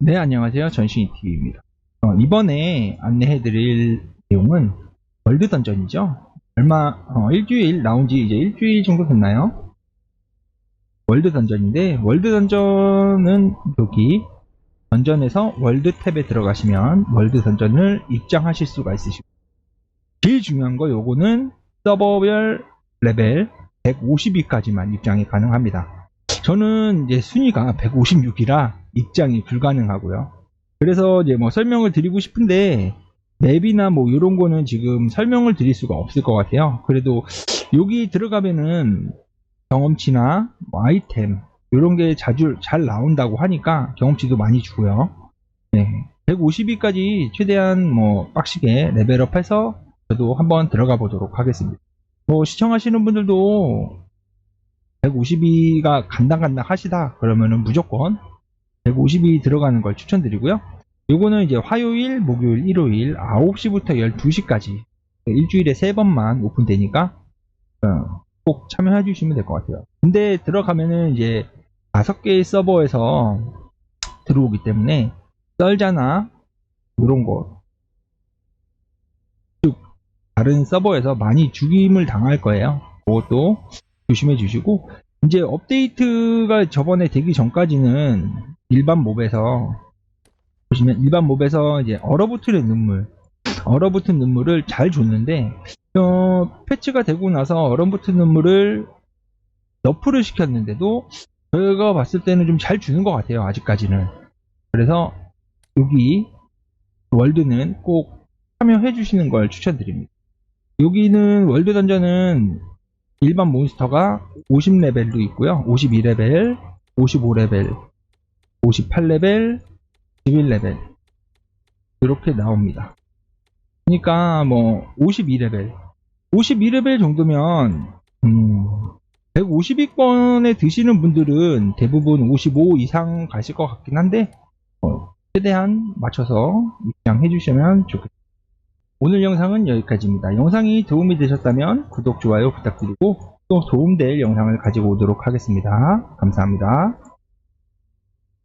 네, 안녕하세요. 전신이TV입니다. 어, 이번에 안내해드릴 내용은 월드 던전이죠. 얼마, 어, 일주일, 나온 지 이제 일주일 정도 됐나요? 월드 던전인데, 월드 던전은 여기, 던전에서 월드 탭에 들어가시면 월드 던전을 입장하실 수가 있으시고, 제일 중요한 거 요거는 서버별 레벨 150위까지만 입장이 가능합니다. 저는 이제 순위가 156이라 입장이 불가능하고요. 그래서 이제 뭐 설명을 드리고 싶은데 맵이나 뭐 이런 거는 지금 설명을 드릴 수가 없을 것 같아요. 그래도 여기 들어가면은 경험치나 뭐 아이템 이런 게 자주 잘 나온다고 하니까 경험치도 많이 주고요. 네. 150위까지 최대한 뭐 빡시게 레벨업해서 저도 한번 들어가 보도록 하겠습니다. 뭐 시청하시는 분들도 152가 간당간당 하시다 그러면은 무조건 150이 들어가는 걸 추천드리고요. 요거는 이제 화요일, 목요일, 일요일 9시부터 12시까지 일주일에 3번만 오픈되니까 어, 꼭 참여해 주시면 될 것 같아요. 근데 들어가면은 이제 5개의 서버에서 들어오기 때문에 썰자나 이런 거 쭉 다른 서버에서 많이 죽임을 당할 거예요. 그것도 조심해 주시고 이제 업데이트가 저번에 되기 전까지는 일반 몹에서 보시면 일반 몹에서 이제 얼어붙는 눈물 얼어붙은 눈물을 잘 줬는데 어, 패치가 되고 나서 얼어붙은 눈물을 너프를 시켰는데도 저희가 봤을 때는 좀 잘 주는 것 같아요 아직까지는 그래서 여기 월드는 꼭 참여해 주시는 걸 추천드립니다 여기는 월드 던전은 일반 몬스터가 50레벨도 있고요. 52레벨, 55레벨, 58레벨, 11레벨 이렇게 나옵니다. 그러니까 뭐 52레벨, 52레벨 정도면 음 150위권에 드시는 분들은 대부분 55 이상 가실 것 같긴 한데 어, 최대한 맞춰서 입장해 주시면 좋겠습니다. 오늘 영상은 여기까지입니다. 영상이 도움이 되셨다면 구독, 좋아요 부탁드리고 또 도움될 영상을 가지고 오도록 하겠습니다. 감사합니다.